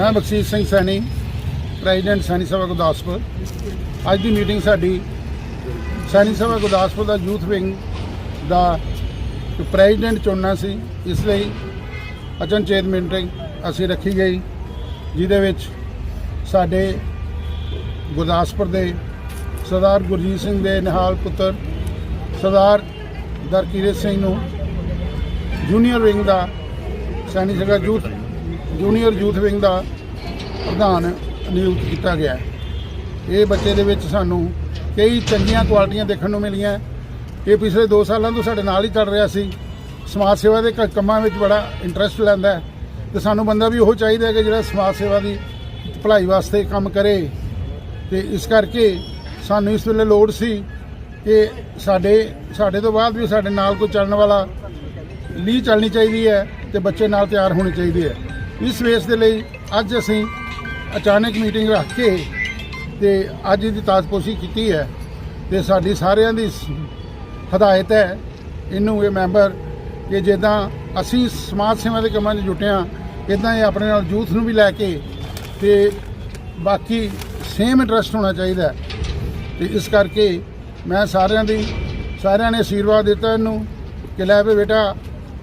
ਮੈਂ ਬਖਸ਼ੀਸ਼ ਸਿੰਘ ਸੈਣੀ, ਪ੍ਰੈਜ਼ੀਡੈਂਟ ਸੈਣੀ ਸਭਾ ਗੁਰਦਾਸਪੁਰ। ਅੱਜ ਦੀ ਮੀਟਿੰਗ ਸਾਡੀ ਸੈਣੀ ਸਭਾ ਗੁਰਦਾਸਪੁਰ ਦਾ ਯੂਥ ਵਿੰਗ ਦਾ ਪ੍ਰੈਜ਼ੀਡੈਂਟ ਚੁਣਨਾ ਸੀ। ਇਸ ਲਈ ਅਚਨਚੇਤ ਮੀਟਿੰਗ ਅਸੀਂ ਰੱਖੀ ਗਈ, ਜਿਹਦੇ ਵਿੱਚ ਸਾਡੇ ਗੁਰਦਾਸਪੁਰ ਦੇ ਸਰਦਾਰ ਗੁਰਜੀਤ ਸਿੰਘ ਦੇ ਨਿਹਾਲ ਪੁੱਤਰ, ਸਰਦਾਰ ਦਰਕੀਰਤ ਸਿੰਘ ਨੂੰ ਜੂਨੀਅਰ ਵਿੰਗ ਦਾ Saini Sabha youth junior youth wing ਦਾ ਪ੍ਰਧਾਨ ਨਿਯੁਕਤ ਕੀਤਾ ਗਿਆ ਹੈ। ਇਹ ਬੱਚੇ ਦੇ ਵਿੱਚ ਸਾਨੂੰ ਕਈ ਚੰਗੀਆਂ ਕੁਆਲਿਟੀਆਂ ਦੇਖਣ ਨੂੰ ਮਿਲੀਆਂ। ਇਹ ਪਿਛਲੇ 2 ਸਾਲਾਂ ਤੋਂ ਸਾਡੇ ਨਾਲ ਹੀ ਚੱਲ ਰਿਹਾ ਸੀ। ਸਮਾਜ ਸੇਵਾ ਦੇ ਕ- ਕੰਮਾਂ ਵਿੱਚ ਬੜਾ ਇੰਟਰਸਟ ਲੈਂਦਾ ਹੈ। ਤੇ ਸਾਨੂੰ ਬੰਦਾ ਵੀ ਉਹ ਚਾਹੀਦਾ ਹੈ ਕਿ ਜਿਹੜਾ ਸਮਾਜ ਸੇਵਾ ਦੀ ਭਲਾਈ ਵਾਸਤੇ ਕੰਮ ਕਰੇ। ਤੇ ਇਸ ਕਰਕੇ ਸਾਨੂੰ ਇਸ ਵੇਲੇ ਲੋੜ ਸੀ ਕਿ ਸਾਡੇ ਸਾਡੇ ਤੋਂ ਬਾਅਦ ਵੀ ਸਾਡੇ ਨਾਲ ਕੋਈ ਚੱਲਣ ਵਾਲਾ ਲੀ ਚੱਲਣੀ ਚਾਹੀਦੀ ਹੈ ਤੇ ਬੱਚੇ ਨਾਲ ਤਿਆਰ ਹੋਣੇ ਚਾਹੀਦੇ ਹੈ। ਇਸ ਵੇਸ ਦੇ ਲਈ ਅੱਜ ਅਸੀਂ ਅਚਾਨਕ ਮੀਟਿੰਗ ਰੱਖ ਕੇ ਤੇ ਅੱਜ ਦੀ ਤਾਜਪੋਸ਼ੀ ਕੀਤੀ ਹੈ ਤੇ ਸਾਡੀ ਸਾਰਿਆਂ ਦੀ ਹਦਾਇਤ ਹੈ ਇਹਨੂੰ ਇਹ ਮੈਂਬਰ ਕਿ ਜਿੱਦਾਂ ਅਸੀਂ ਸਮਾਜ ਸੇਵਾ ਦੇ ਕੰਮਾਂ 'ਚ ਜੁਟੇ ਹਾਂ ਇਦਾਂ ਹੀ ਆਪਣੇ ਨਾਲ ਯੂਥ ਨੂੰ ਵੀ ਲੈ ਕੇ ਤੇ ਬਾਕੀ ਸੇਮ ਇੰਟਰਸਟ ਹੋਣਾ ਚਾਹੀਦਾ ਹੈ। ਤੇ ਇਸ ਕਰਕੇ ਮੈਂ ਸਾਰਿਆਂ ਦੀ, ਸਾਰਿਆਂ ਨੇ ਆਸ਼ੀਰਵਾਦ ਦਿੱਤਾ ਇਹਨੂੰ ਕਿ ਲੈ ਵੀ ਬੇਟਾ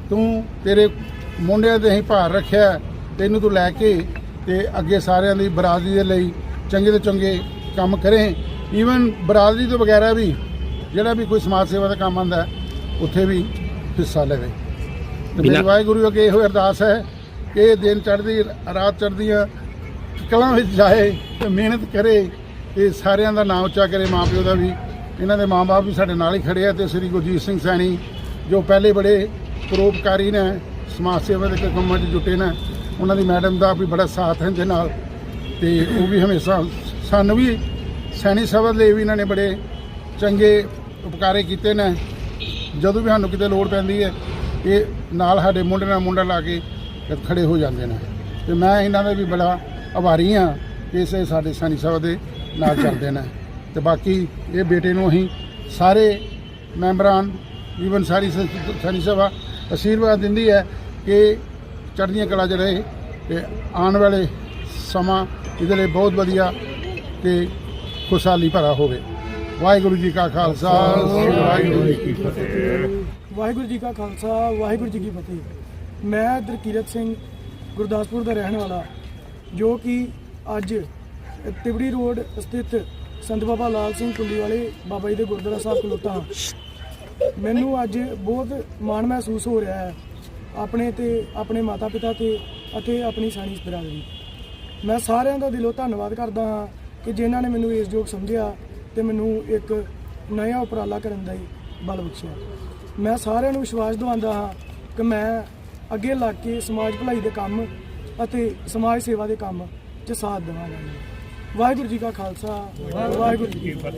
ਤੂੰ ਤੇਰੇ ਮੁੰਡਿਆਂ 'ਤੇ ਹੀ ਭਾਰ ਰੱਖਿਆ ਤੇ ਇਹਨੂੰ ਤੂੰ ਲੈ ਕੇ ਤੇ ਅੱਗੇ ਸਾਰਿਆਂ ਦੀ ਬਰਾਦਰੀ ਦੇ ਲਈ ਚੰਗੇ ਤੋਂ ਚੰਗੇ ਕੰਮ ਕਰੇ। ਈਵਨ ਬਰਾਦਰੀ ਤੋਂ ਬਗੈਰਾ ਵੀ ਜਿਹੜਾ ਵੀ ਕੋਈ ਸਮਾਜ ਸੇਵਾ ਦਾ ਕੰਮ ਆਉਂਦਾ ਹੈ, ਉੱਥੇ ਵੀ ਹਿੱਸਾ ਲਵੇ। ਤੇ ਮੇਰੀ ਵਾਹਿਗੁਰੂ ਅੱਗੇ ਇਹੋ ਅਰਦਾਸ ਹੈ ਕਿ ਇਹ ਦਿਨ ਚੜ੍ਹਦੀ ਰਾਤ ਚੜ੍ਹਦੀਆਂ ਕਲਾਂ ਵਿੱਚ ਜਾਏ ਤੇ ਮਿਹਨਤ ਕਰੇ ਤੇ ਸਾਰਿਆਂ ਦਾ ਨਾਮ ਉੱਚਾ ਕਰੇ। ਮਾਪਿਓ ਦਾ ਵੀ ਇਹਨਾਂ ਦੇ ਮਾਪੇ ਵੀ ਸਾਡੇ ਨਾਲ ਹੀ ਖੜੇ ਆ ਤੇ ਸ੍ਰੀ ਗੁਰਜੀਤ ਸਿੰਘ ਸੈਣੀ ਜੋ ਪਹਿਲੇ ਬੜੇ ਪਰੋਪਕਾਰੀ ਨੇ ਸਮਾਜ ਸੇਵਾ ਦੇ ਕੰਮਾਂ 'ਚ ਜੁਟੇ ਨੇ ਉਹਨਾਂ ਦੀ ਮੈਡਮ ਦਾ ਵੀ ਬੜਾ ਸਾਥ ਹੈ ਦੇ ਨਾਲ। ਤੇ ਉਹ ਵੀ ਹਮੇਸ਼ਾ ਸਾਨੂੰ ਵੀ ਸੈਣੀ ਸਭਾ ਲਈ ਵੀ ਇਹਨਾਂ ਨੇ ਬੜੇ ਚੰਗੇ ਉਪਕਾਰੇ ਕੀਤੇ ਨੇ। ਜਦੋਂ ਵੀ ਸਾਨੂੰ ਕਿਤੇ ਲੋੜ ਪੈਂਦੀ ਹੈ, ਇਹ ਨਾਲ ਸਾਡੇ ਮੁੰਡੇ ਨਾਲ ਮੁੰਡਾ ਲਾ ਕੇ ਖੜੇ ਹੋ ਜਾਂਦੇ ਨੇ। ਤੇ ਮੈਂ ਇਹਨਾਂ ਦਾ ਵੀ ਬੜਾ ਆਭਾਰੀ ਹਾਂ ਕਿ ਇਸੇ ਸਾਡੇ ਸੈਣੀ ਸਭਾ ਦੇ ਨਾਲ ਚੱਲਦੇ ਨੇ। ਤੇ ਬਾਕੀ ਇਹ ਬੇਟੇ ਨੂੰ ਅਸੀਂ ਸਾਰੇ ਮੈਂਬਰਾਂ ਈਵਨ ਸਾਰੀ ਸ- ਸੈਣੀ ਸਭਾ ਆਸ਼ੀਰਵਾਦ ਦਿੰਦੀ ਹੈ ਕਿ ਚੜ੍ਹਦੀਆਂ ਕਲਾ 'ਚ ਰਹੇ ਤੇ ਆਉਣ ਵਾਲੇ ਸਮਾਂ ਇਹਦੇ ਲਈ ਬਹੁਤ ਵਧੀਆ ਤੇ ਖੁਸ਼ਹਾਲੀ ਭਰਾ ਹੋਵੇ। ਵਾਹਿਗੁਰੂ ਜੀ ਕਾ ਖਾਲਸਾ, ਵਾਹਿਗੁਰੂ ਜੀ ਕੀ ਫਤਿਹ। ਵਾਹਿਗੁਰੂ ਜੀ ਕਾ ਖਾਲਸਾ, ਵਾਹਿਗੁਰੂ ਜੀ ਕੀ ਫਤਿਹ। ਮੈਂ ਦਰਕੀਰਤ ਸਿੰਘ, ਗੁਰਦਾਸਪੁਰ ਦਾ ਰਹਿਣ ਵਾਲਾ, ਜੋ ਕਿ ਅੱਜ ਤਿਬੜੀ ਰੋਡ ਸਥਿਤ ਸੰਤ ਬਾਬਾ ਲਾਲ ਸਿੰਘ ਕੁੰਡੀ ਵਾਲੇ ਬਾਬਾ ਜੀ ਦੇ ਗੁਰਦੁਆਰਾ ਸਾਹਿਬ ਖਲੋਤਾ ਹਾਂ। ਮੈਨੂੰ ਅੱਜ ਬਹੁਤ ਮਾਣ ਮਹਿਸੂਸ ਹੋ ਰਿਹਾ ਹੈ ਆਪਣੇ ਤੇ, ਆਪਣੇ ਮਾਤਾ ਪਿਤਾ ਤੇ ਅਤੇ ਆਪਣੀ ਸਾਨੀ ਬਰਾਦਰੀ ਮੈਂ ਸਾਰਿਆਂ ਦਾ ਦਿਲੋਂ ਧੰਨਵਾਦ ਕਰਦਾ ਹਾਂ ਕਿ ਜਿਨ੍ਹਾਂ ਨੇ ਮੈਨੂੰ ਇਸ ਯੋਗ ਸਮਝਿਆ ਤੇ ਮੈਨੂੰ ਇੱਕ ਨਵਾਂ ਉਪਰਾਲਾ ਕਰਨ ਦਾ ਹੀ ਬਲ ਬਖਸ਼ਿਆ। ਮੈਂ ਸਾਰਿਆਂ ਨੂੰ ਵਿਸ਼ਵਾਸ ਦਿਵਾਉਂਦਾ ਹਾਂ ਕਿ ਮੈਂ ਅੱਗੇ ਲੱਗ ਕੇ ਸਮਾਜ ਭਲਾਈ ਦੇ ਕੰਮ ਅਤੇ ਸਮਾਜ ਸੇਵਾ ਦੇ ਕੰਮ 'ਚ ਸਾਥ ਦੇਵਾਂਗਾ। ਵਾਹਿਗੁਰੂ ਜੀ ਕਾ ਖਾਲਸਾ, ਵਾਹਿਗੁਰੂ ਜੀ ਕੀ ਫਤਿਹ।